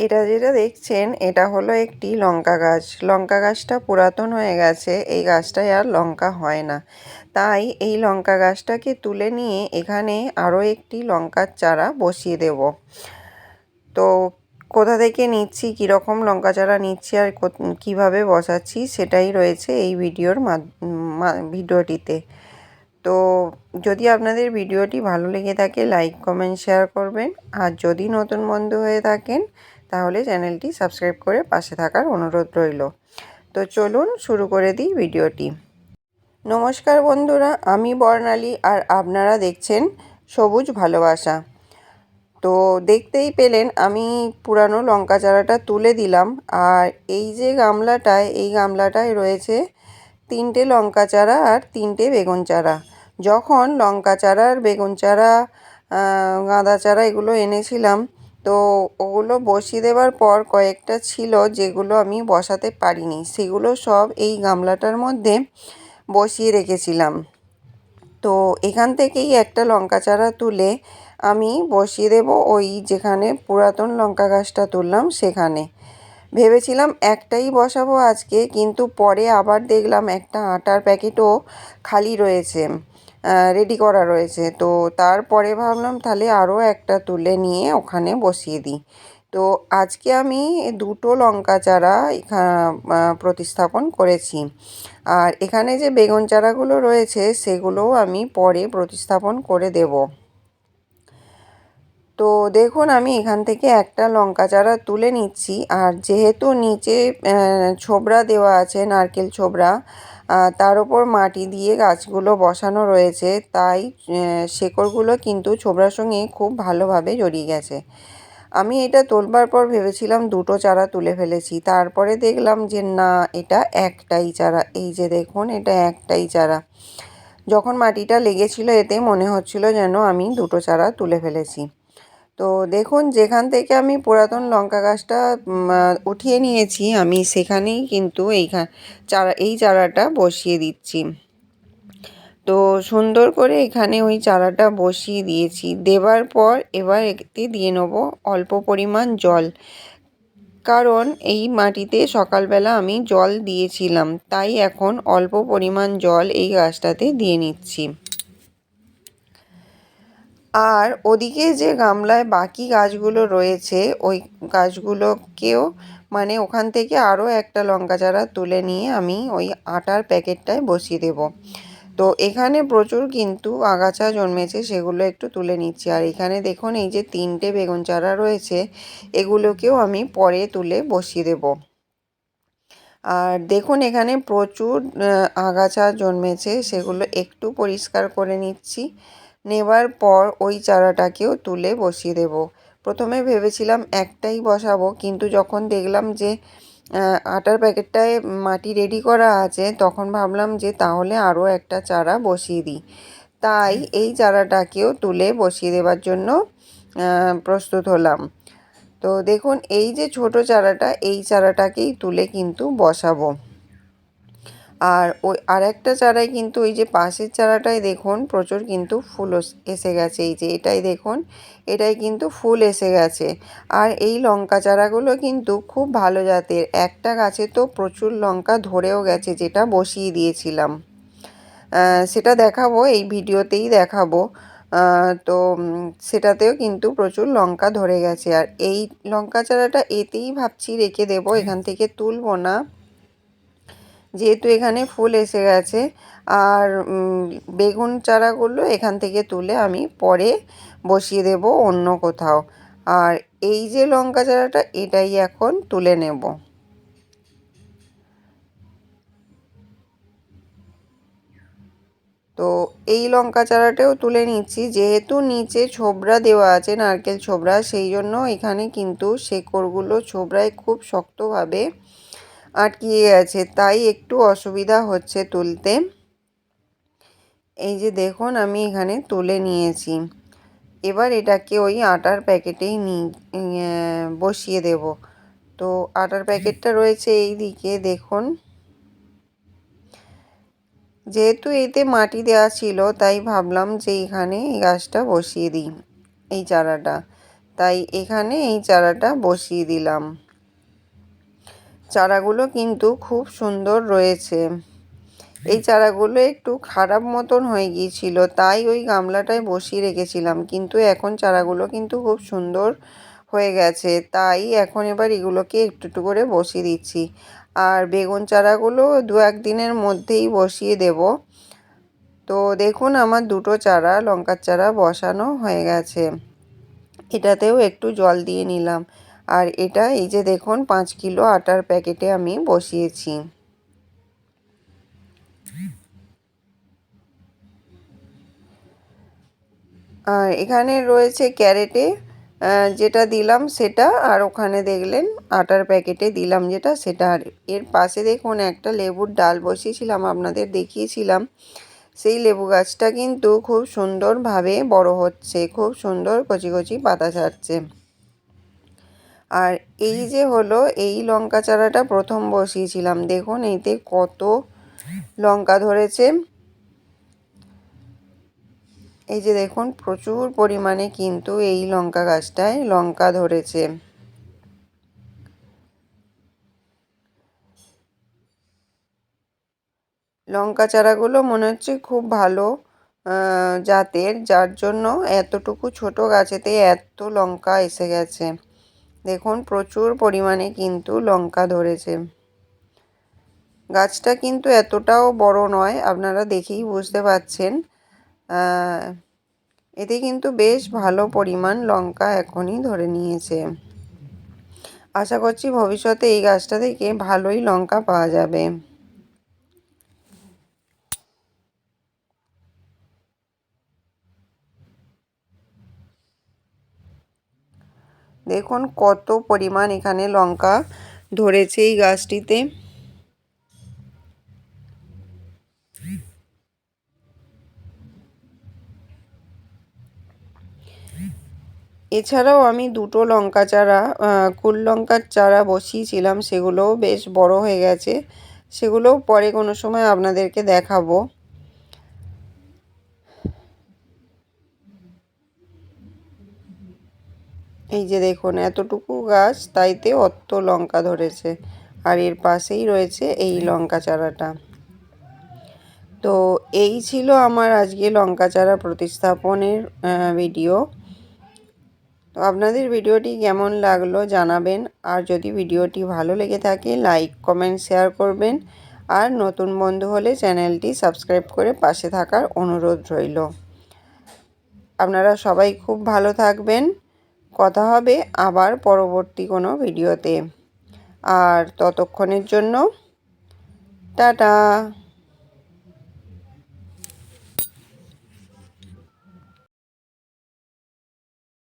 এটা যেটা দেখছেন, এটা হলো একটি লঙ্কা গাছ। লঙ্কা গাছটা পুরাতন হয়ে গেছে, এই গাছটায় আর লঙ্কা হয় না। তাই এই লঙ্কা গাছটাকে তুলে নিয়ে এখানে আরও একটি লঙ্কার চারা বসিয়ে দেব। তো কোথা থেকে নিচ্ছি, কীরকম লঙ্কা চারা নিচ্ছি আর কীভাবে বসাচ্ছি সেটাই রয়েছে এই ভিডিওর ভিডিওটিতে। তো যদি আপনাদের ভিডিওটি ভালো লেগে থাকে, লাইক, কমেন্ট, শেয়ার করবেন। আর যদি নতুন বন্ধু হয়ে থাকেন তাহলে চ্যানেলটি সাবস্ক্রাইব করে পাশে থাকার অনুরোধ রইল। তো চলুন শুরু করে দিই ভিডিওটি। নমস্কার বন্ধুরা, আমি বর্ণালী আর আপনারা দেখছেন সবুজ ভালোবাসা। তো দেখতেই পেলেন, আমি পুরানো লঙ্কা চারাটা তুলে দিলাম আর এই যে গামলাটায়, এই গামলাটায় রয়েছে তিনটে লঙ্কা চারা আর তিনটে বেগুন চারা। যখন লঙ্কা চারা আর বেগুন চারা গাঁদা চারা এগুলো এনেছিলাম তো ওগুলো বসিয়ে দেওয়ার পর কয়েকটা ছিল যেগুলো আমি বসাতে পারিনি। সেগুলো সব এই গামলাটার মধ্যে বসিয়ে রেখেছিলাম। তো এখান থেকেই একটা লঙ্কা চারা তুলে আমি বসিয়ে দেব ওই যেখানে পুরাতন লঙ্কা গাছটা তুললাম সেখানে। ভেবেছিলাম একটাই বসাবো আজকে, কিন্তু পরে আবার দেখলাম একটা আটার প্যাকেটও খালি রয়েছে। রেডি করা রয়েছে। তো তারপরে ভাবলাম তাহলে আরও একটা তুলে নিয়ে ওখানে বসিয়ে দিই। তো আজকে আমি দুটো লঙ্কা চারা এখানে প্রতিস্থাপন করেছি। আর এখানে যে বেগুন চারাগুলো রয়েছে সেগুলোও আমি পরে প্রতিস্থাপন করে দেব। তো দেখুন, আমি এখান থেকে একটা লঙ্কা চারা তুলে নিচ্ছি। আর যেহেতু নিচে ছোবড়া দেওয়া আছে, নারকেল ছোবড়া তার ওপর মাটি দিয়ে গাছগুলো বসানো রয়েছে, তাই শেকড়গুলো কিন্তু ছোবড়ার সঙ্গে খুব ভালোভাবে জড়িয়ে গেছে। আমি এটা তোলবার পর ভেবেছিলাম দুটো চারা তুলে ফেলেছি। তারপরে দেখলাম যে, না, এটা একটাই চারা। এই যে দেখুন, এটা একটাই চারা। যখন মাটিটা লেগেছিল, এতে মনে হচ্ছিল যেন আমি দুটো চারা তুলে ফেলেছি। তো দেখুন, যেখান থেকে আমি পুরাতন লঙ্কা গাছটা উঠিয়ে নিয়েছি, আমি সেখানেই কিন্তু এইখান চারা, এই চারাটা বসিয়ে দিচ্ছি। তো সুন্দর করে এখানে ওই চারাটা বসিয়ে দিয়েছি। দেবার পর এবার এতে দিয়ে নেব অল্প পরিমাণ জল। কারণ এই মাটিতে সকালবেলা আমি জল দিয়েছিলাম, তাই এখন অল্প পরিমাণ জল এই গাছটাতে দিয়ে নিচ্ছি। আর ওদিকে যে গামলায় বাকি গাছগুলো রয়েছে, ওই গাছগুলোকেও মানে ওখান থেকে আরও একটা লঙ্কা চারা তুলে নিয়ে আমি ওই আটার প্যাকেটটায় বসিয়ে দেব। তো এখানে প্রচুর কিন্তু আগাছা জন্মেছে, সেগুলো একটু তুলে নিচ্ছি। আর এখানে দেখুন, এই যে তিনটে বেগুন চারা রয়েছে, এগুলোকেও আমি পরে তুলে বসিয়ে দেব। আর দেখুন, এখানে প্রচুর আগাছা জন্মেছে, সেগুলো একটু পরিষ্কার করে নিচ্ছি। নেবার পর ওই চারাটাকেও তুলে বসিয়ে দেব। প্রথমে ভেবেছিলাম একটাই বসাবো, কিন্তু যখন দেখলাম যে আটার প্যাকেটটায় মাটি রেডি করা আছে, তখন ভাবলাম যে তাহলে আরও একটা চারা বসিয়ে দিই। তাই এই চারাটাকেও তুলে বসিয়ে দেওয়ার জন্য প্রস্তুত হলাম। তো দেখুন, এই যে ছোট চারাটা, এই চারাটাকেই তুলে কিন্তু বসাবো। আর ওই আরেকটা চারায় কিন্তু ওই যে পাশের চারাটাই দেখুন প্রচুর কিন্তু ফুল এসে গেছে। এই যে এটাই দেখুন, এটাই কিন্তু ফুল এসে গেছে। আর এই লঙ্কা চারাগুলো কিন্তু খুব ভালো জাতের। একটা গাছে তো প্রচুর লঙ্কা ধরেও গেছে যেটা বসিয়ে দিয়েছিলাম। সেটা দেখাবো, এই ভিডিওতেই দেখাবো। তো সেটাতেও কিন্তু প্রচুর লঙ্কা ধরে গেছে। আর এই লঙ্কা চারাটা এতেই ভাবছি রেখে দেবো, এখান থেকে তুলবো না। যেহেতু এখানে ফুল এসে গেছে, আর বেগুন চারাগুলো এখান থেকে তুলে আমি পরে বসিয়ে দেব অন্য কোথাও। আর এই যে লঙ্কা চারাটা এটাই এখন তুলে নেব। তো এই লঙ্কা চারাটাও তুলে নিচ্ছি। যেহেতু নিচে ছোবড়া দেওয়া আছে, নারকেল ছোবড়া, সেই জন্য এখানে কিন্তু শেকড়গুলো ছোবড়ায় খুব শক্তভাবে আটকিয়ে গেছে, তাই একটু অসুবিধা হচ্ছে তুলতে। এই যে দেখুন, আমি এখানে তুলে নিয়েছি। এবার এটাকে ওই আটার প্যাকেটেই নি বসিয়ে দেব। তো আটার প্যাকেটটা রয়েছে এই দিকে দেখুন। যেহেতু এতে মাটি দেওয়া ছিল, তাই ভাবলাম যে এখানে এই গাছটা বসিয়ে দিই, এই চারাটা। তাই এখানে এই চারাটা বসিয়ে দিলাম। চারাগুলো কিন্তু খুব সুন্দর রয়েছে। এই চারাগুলো একটু খারাপ মতন হয়ে গিয়েছিল, তাই ওই গামলাটায় বসিয়ে রেখেছিলাম। কিন্তু এখন চারাগুলো কিন্তু খুব সুন্দর হয়ে গেছে, তাই এখন এবার এগুলোকে একটু একটু করে বসিয়ে দিচ্ছি। আর বেগুন চারাগুলো দু একদিনের মধ্যেই বসিয়ে দেব। তো দেখুন, আমার দুটো চারা, লঙ্কার চারা বসানো হয়ে গেছে। এটাতেও একটু জল দিয়ে নিলাম। আর এটা এই যে দেখুন, পাঁচ কিলো আটার প্যাকেটে আমি বসিয়েছি। আর এখানে রয়েছে ক্যারেটে যেটা দিলাম সেটা, আর ওখানে দেখলেন আটার প্যাকেটে দিলাম যেটা, সেটা। আর এর পাশে দেখুন একটা লেবুর ডাল বসিয়েছিলাম, আপনাদের দেখিয়েছিলাম। সেই লেবু গাছটা কিন্তু খুব সুন্দরভাবে বড় হচ্ছে, খুব সুন্দর কচি কচি পাতা ছাড়ছে। আর এই যে হলো, এই লঙ্কা চারাটা প্রথম বসিয়েছিলাম। দেখুন এতে কত লঙ্কা ধরেছে। এই যে দেখুন, প্রচুর পরিমাণে কিন্তু এই লঙ্কা গাছটায় লঙ্কা ধরেছে। লঙ্কা চারাগুলো মনে হচ্ছে খুব ভালো জাতের, যার জন্য এতটুকু ছোট গাছেতে এত লঙ্কা এসে গেছে। দেখুন, প্রচুর পরিমাণে কিন্তু লঙ্কা ধরেছে। গাছটা কিন্তু এতটাও বড় নয়, আপনারা দেখেই বুঝতে পাচ্ছেন। এতে কিন্তু বেশ ভালো পরিমাণ লঙ্কা এখনই ধরে নিয়েছে। আশা করছি ভবিষ্যতে এই গাছটা থেকে ভালোই লঙ্কা পাওয়া যাবে। দেখুন কত পরিমাণ এখানে লঙ্কা ধরেছে এই গাছটিতে। এছাড়াও আমি দুটো লঙ্কা চারা কুল লঙ্কার চারা বসিয়েছিলাম, সেগুলোও বেশ বড় হয়ে গেছে। সেগুলোও পরে কোনো সময় আপনাদেরকে দেখাবো। এই যে দেখুন এতটুকু গাছ তাইতে অত লঙ্কা ধরেছে। আর এর পাশেই রয়েছে এই লঙ্কা চারাটা। তো এই ছিল আমার আজকে লঙ্কা চারা প্রতিস্থাপনের ভিডিও। তো আপনাদের ভিডিওটি কেমন লাগল জানাবেন। আর যদি ভিডিওটি ভালো লেগে থাকে লাইক কমেন্ট শেয়ার করবেন। আর নতুন বন্ধু হলে চ্যানেলটি সাবস্ক্রাইব করে পাশে থাকার অনুরোধ রইল। আপনারা সবাই খুব ভালো থাকবেন। কথা হবে আবার পরবর্তী কোনো ভিডিওতে। আর ততক্ষণের জন্য টাটা।